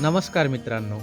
नमस्कार मित्रांनो.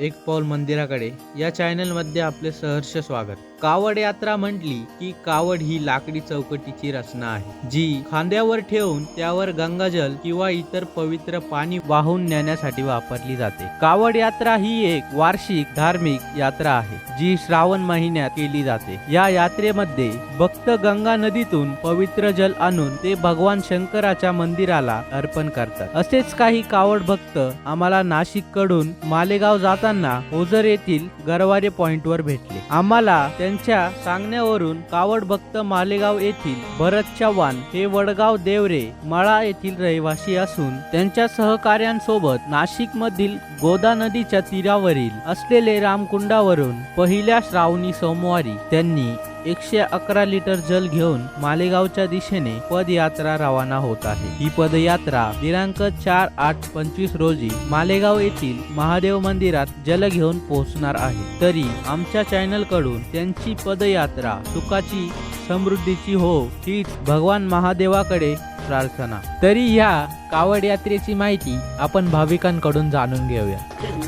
एक पाऊल मंदिराकडे या चॅनलमध्ये आपले सहर्ष स्वागत. कावड यात्रा म्हटली की कावड ही लाकडी चौकटीची रचना आहे जी खांद्यावर ठेवून त्यावर गंगाजल किंवा इतर पवित्र पाणी वाहून नेण्यासाठी वापरली जाते. कावड यात्रा ही एक वार्षिक धार्मिक यात्रा आहे जी श्रावण महिन्यात केली जाते. या यात्रेमध्ये भक्त गंगा नदीतून पवित्र जल आणून ते भगवान शंकराच्या मंदिराला अर्पण करतात. असेच काही कावड भक्त आम्हाला नाशिककडून मालेगाव जाताना ओझर येथील गरवारे पॉइंटवर भेटले. आम्हाला त्यांच्या सांगण्यावरून कावड भक्त मालेगाव येथील भरत चव्हाण हे वडगाव देवरे मळा येथील रहिवासी असून त्यांच्या सहकार्यांसोबत नाशिक मधील गोदा नदीच्या तीरावरील असलेले रामकुंडावरून पहिल्या श्रावणी सोमवारी त्यांनी एकशे अकरा लिटर जल घेऊन मालेगावच्या दिशेने पदयात्रा रवाना होत आहे. ही पदयात्रा दिनांक चार आठ पंचवीस रोजी मालेगाव येथील महादेव मंदिरात जल घेऊन पोहोचणार आहे. तरी आमच्या चॅनलकडून त्यांची पदयात्रा सुखाची समृद्धीची हो हीच भगवान महादेवाकडे प्रार्थना. तरी ह्या कावड यात्रेची माहिती आपण भाविकांकडून जाणून घेऊया.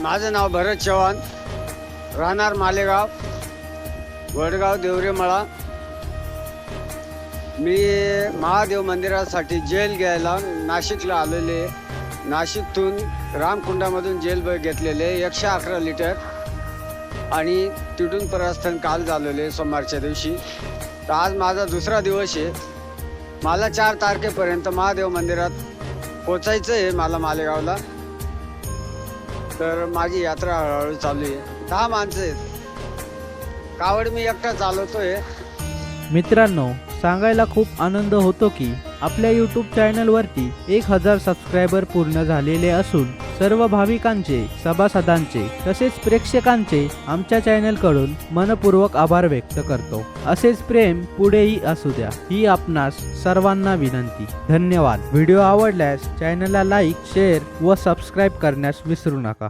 माझं नाव भरत चव्हाण राहणार मालेगाव. वडगाव देवरेमळा. मी महादेव मंदिरासाठी जेल घ्यायला नाशिकला आलेले. नाशिकतून रामकुंडामधून जेल घेतलेले एकशे अकरा लिटर. आणि तिथून प्रस्थान काल झालेले सोमवारच्या दिवशी. तर आज माझा दुसरा दिवस आहे. मला चार तारखेपर्यंत महादेव मंदिरात पोचायचं आहे मला मालेगावला. तर माझी यात्रा हळूहळू चालू आहे. दहा माणसं आहेत. कावड मी एकटा चालवतोय. मित्रांनो सांगायला खूप आनंद होतो की आपल्या यूट्यूब चॅनलवरती एक हजार सबस्क्रायबर पूर्ण झालेले असून सर्व भाविकांचे सभासदांचे तसेच प्रेक्षकांचे आमच्या चॅनलकडून मनपूर्वक आभार व्यक्त करतो. असेच प्रेम पुढेही असू द्या ही आपणास सर्वांना विनंती. धन्यवाद. व्हिडिओ आवडल्यास चॅनलला लाईक शेअर व सबस्क्राईब करण्यास विसरू नका.